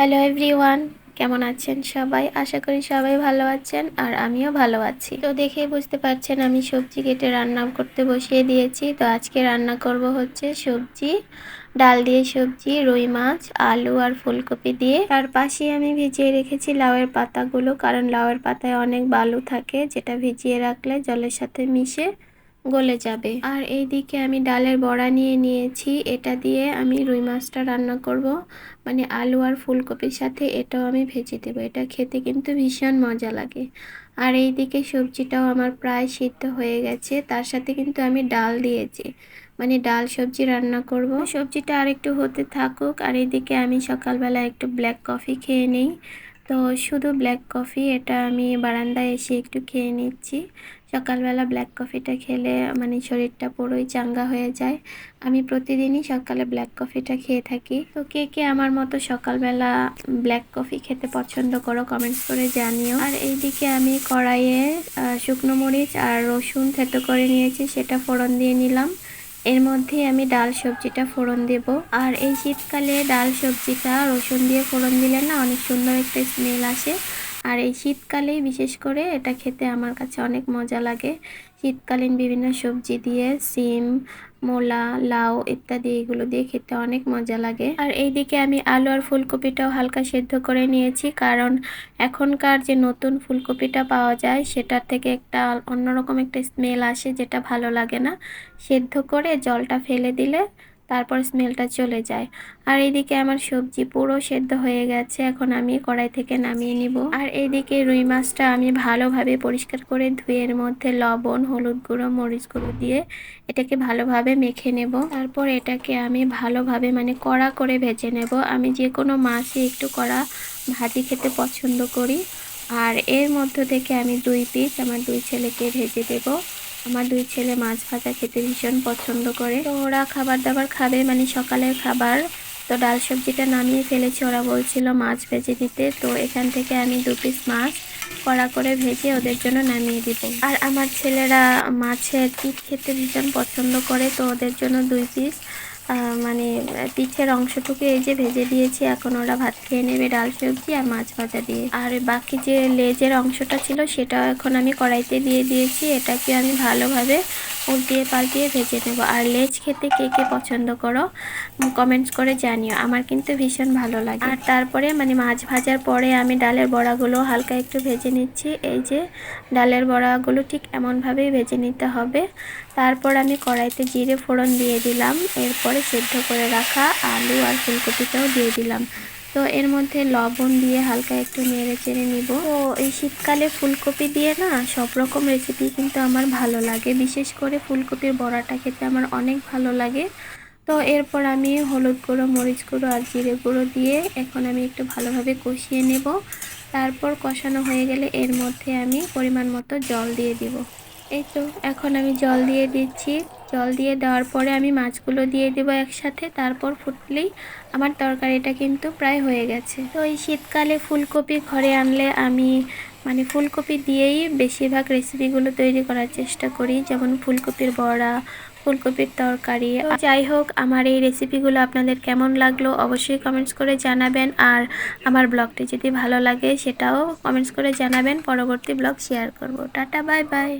Hello everyone কেমন আছেন সবাই? আশা করি সবাই ভালো আছেন আর আমিও ভালো আছি। তো দেখে বুঝতে পারছেন, আমি সবজি কেটে রান্না করতে বসিয়ে দিয়েছি। তো আজকে রান্না করব হচ্ছে সবজি, ডাল দিয়ে সবজি, রুই মাছ, আলু আর ফুলকপি দিয়ে। তার পাশে আমি ভিজিয়ে রেখেছি লাউয়ের পাতাগুলো, কারণ লাউয়ের পাতায় অনেক বালু থাকে, যেটা ভিজিয়ে রাখলে জলের সাথে মিশে গলে যাবে। আর এইদিকে আমি ডালের বড়া নিয়ে নিয়েছি। এটা দিয়ে আমি রুই মাছটা রান্না করব। মানে আলু আর ফুলকপির সাথে এটাও আমি ভেজে দেবো। এটা খেতে কিন্তু ভীষণ মজা লাগে। আর এইদিকে সবজিটাও আমার প্রায় সিদ্ধ হয়ে গেছে। তার সাথে কিন্তু আমি ডাল দিয়েছি। মানে ডাল সবজি রান্না করব। সবজিটা আর একটু হতে থাকুক। আর এইদিকে আমি সকালবেলা একটু ব্ল্যাক কফি খেয়ে নেই। তো শুধু ব্ল্যাক কফি এটা আমি বারান্দায় এসে একটু খেয়ে নিচ্ছি। সকালবেলা ব্ল্যাক কফিটা খেলে মানে শরীরটা পুরোই চাঙ্গা হয়ে যায়। আমি প্রতিদিনই সকালে ব্ল্যাক কফিটা খেয়ে থাকি। তো কে কে আমার মতো সকালবেলা ব্ল্যাক কফি খেতে পছন্দ করো কমেন্টস করে জানিও। আর এইদিকে আমি কড়াইয়ে শুকনো মরিচ আর রসুন থেতো করে নিয়েছি, সেটা ফোড়ন দিয়ে নিলাম। এর মধ্যে আমি ডাল সবজিটা ফোড়ন দেব। আর এই শীতকালে ডাল সবজিটা রসুন দিয়ে ফোড়ন দিলে না অনেক সুন্দর একটা স্মেল আসে। আর এই শীতকালেই বিশেষ করে এটা খেতে আমার কাছে অনেক মজা লাগে। শীতকালীন বিভিন্ন সবজি দিয়ে সিম, মোলা, লাউ ইত্যাদি এগুলো দিয়ে খেতে অনেক মজা লাগে। আর এইদিকে আমি আলু আর ফুলকপিটাও হালকা সেদ্ধ করে নিয়েছি কারণ এখনকার যে নতুন ফুলকপিটা পাওয়া যায় সেটার থেকে একটা অন্যরকম একটা স্মেল আসে যেটা ভালো লাগে না। সেদ্ধ করে জলটা ফেলে দিলে তারপর স্মেলটা চলে যায়। আর এইদিকে আমার সবজি পুরো সেদ্ধ হয়ে গেছে, এখন আমি কড়াই থেকে নামিয়ে নিব। আর এইদিকে রুই মাছটা আমি ভালোভাবে পরিষ্কার করে ধুয়ে এর মধ্যে লবণ, হলুদ গুঁড়ো, মরিচ গুঁড়ো দিয়ে এটাকে ভালোভাবে মেখে নেব। তারপর এটাকে আমি ভালোভাবে মানে কড়া করে ভেজে নেব। আমি যে কোনো মাছই একটু কড়া ভাজি খেতে পছন্দ করি। আর এর মধ্য থেকে আমি দুই পিস আমার দুই ছেলেকে ভেজে দেবো। আমার দুই ছেলে মাছ ভাজা খেতে ভীষণ পছন্দ করে। তো ওরা খাবার দাবার খাবে মানে সকালের খাবার। তো ডাল সবজিটা নামিয়ে ফেলেছি, ওরা বলছিল মাছ ভেজে দিতে। তো এখান থেকে আমি দু পিস মাছ কড়া করে ভেজে ওদের জন্য নামিয়ে দিব। আর আমার ছেলেরা মাছের পিঠ খেতে ভীষণ পছন্দ করে, তো ওদের জন্য দুই পিস মানে পিঠের অংশটুকু এই যে ভেজে দিয়েছি, এখন ওরা ভাত খেয়ে নেবে ডাল সবজি আর মাছ ভাজা দিয়ে। আর বাকি যে লেজের অংশটা ছিল, সেটাও এখন আমি কড়াইতে দিয়ে দিয়েছি, এটাকে আমি ভালোভাবে উল্টিয়ে পাল্টিয়ে ভেজে নেব। আর লেজ খেতে কে কে পছন্দ করো কমেন্টস করে জানিও, আমার কিন্তু ভীষণ ভালো লাগে। আর তারপরে মানে মাছ ভাজার পরে আমি ডালের বড়াগুলো হালকা একটু ভেজে নিচ্ছি, এই যে ডালের বড়াগুলো ঠিক এমনভাবেই ভেজে নিতে হবে। তারপর আমি কড়াইতে জিরে ফোড়ন দিয়ে দিলাম, এরপরে সেদ্ধ করে রাখা আলু আর ফুলকপিটাও দিয়ে দিলাম। তো এর মধ্যে লবণ দিয়ে হালকা একটু নেড়ে চেড়ে নিব। তো এই শীতকালে ফুলকপি দিয়ে না সব রকম রেসিপি কিন্তু আমার ভালো লাগে। বিশেষ করে ফুলকপির বড়াটা খেতে আমার অনেক ভালো লাগে। তো এরপর আমি হলুদ গুঁড়ো, মরিচ গুঁড়ো আর জিরে গুঁড়ো দিয়ে এখন আমি একটু ভালোভাবে কষিয়ে নেব। তারপর কষানো হয়ে গেলে এর মধ্যে আমি পরিমাণ মতো জল দিয়ে দিব। এই তো, এখন আমি জল দিয়ে দিচ্ছি। জল দিয়ে দেওয়ার পরে আমি মাছগুলো দিয়ে দেবো একসাথে। তারপর ফুটলেই আমার তরকারিটা কিন্তু প্রায় হয়ে গেছে। তো এই শীতকালে ফুলকপি ঘরে আনলে আমি মানে ফুলকপি দিয়েই বেশিরভাগ রেসিপিগুলো তৈরি করার চেষ্টা করি, যেমন ফুলকপির বড়া, ফুলকপির তরকারি। যাই হোক, আমার এই রেসিপিগুলো আপনাদের কেমন লাগল অবশ্যই কমেন্টস করে জানাবেন। আর আমার ব্লগটি যদি ভালো লাগে সেটাও কমেন্টস করে জানাবেন। পরবর্তী ব্লগ শেয়ার করব। Tata bye bye